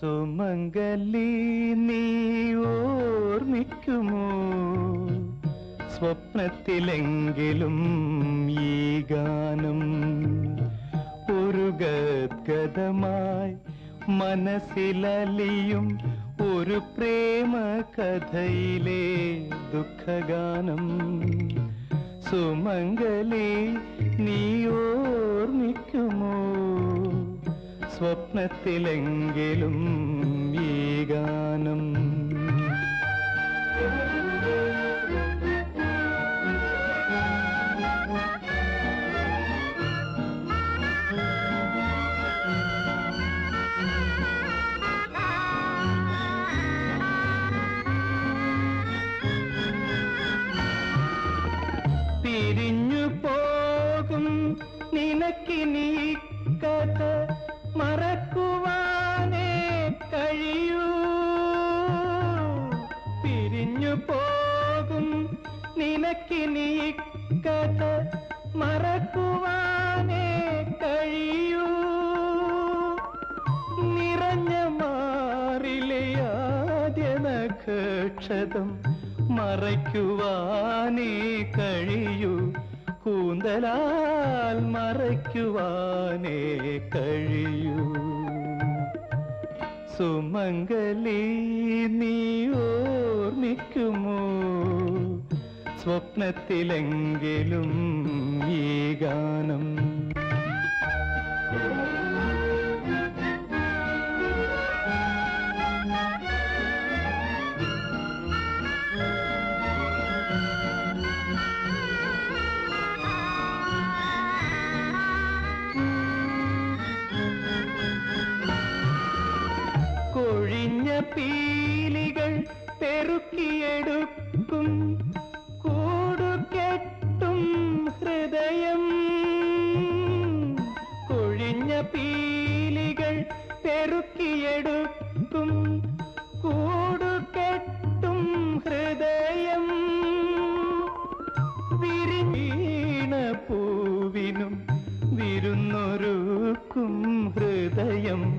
സുമംഗലി നീ ഓർമ്മിക്കുമോ? സ്വപ്നത്തിലെങ്കിലും ഈ ഗാനം ഒരു ഗദ്ഗതമായി മനസ്സിലലിയും ഒരു പ്രേമ കഥയിലെ ദുഃഖഗാനം. സുമംഗലി നീ ഓർമ്മിക്കുമോ? സ്വപ്നത്തിലെങ്കിലും ഈ ഗാനം. തിരിഞ്ഞു പോകും നിനക്കിനി നിനക്കിനി കഥ മറക്കുവാനേ കഴിയൂ. നിറഞ്ഞ മാറിലെ ആദ്യ നക്ഷതം മറയ്ക്കുവാനേ കഴിയൂ. കൂന്തലാൽ മറയ്ക്കുവാനേ കഴിയൂ. സുമംഗലി നീ ഓർമ്മിക്കുമോ? സ്വപ്നത്തിലെങ്കിലും ഈ ഗാനം. കൊഴിഞ്ഞ പീലികൾ പെറുക്കിയെടുക്കും. പീലികൾ പെറുക്കിയെടുക്കും കൂടുകെട്ടും ഹൃദയം. വിരിഞ്ഞീണ പൂവിനും വിരുന്നൊരുക്കും ഹൃദയം.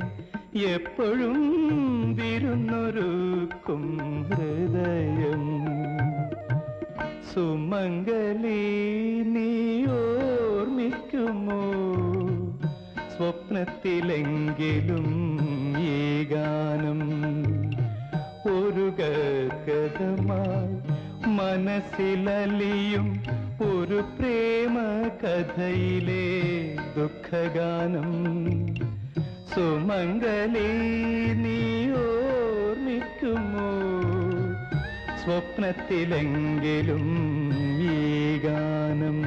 എപ്പോഴും വിരുന്നൊരുക്കും ഹൃദയം. സുമംഗലി നീ സ്വപ്നത്തിലെങ്കിലും ഈ ഗാനം ഒരു കഥമായി മനസ്സിലലിയും ഒരു പ്രേമ കഥയിലെ ദുഃഖഗാനം. സുമംഗലി നീ ഓർമ്മിക്കുമോ? സ്വപ്നത്തിലെങ്കിലും ഈ ഗാനം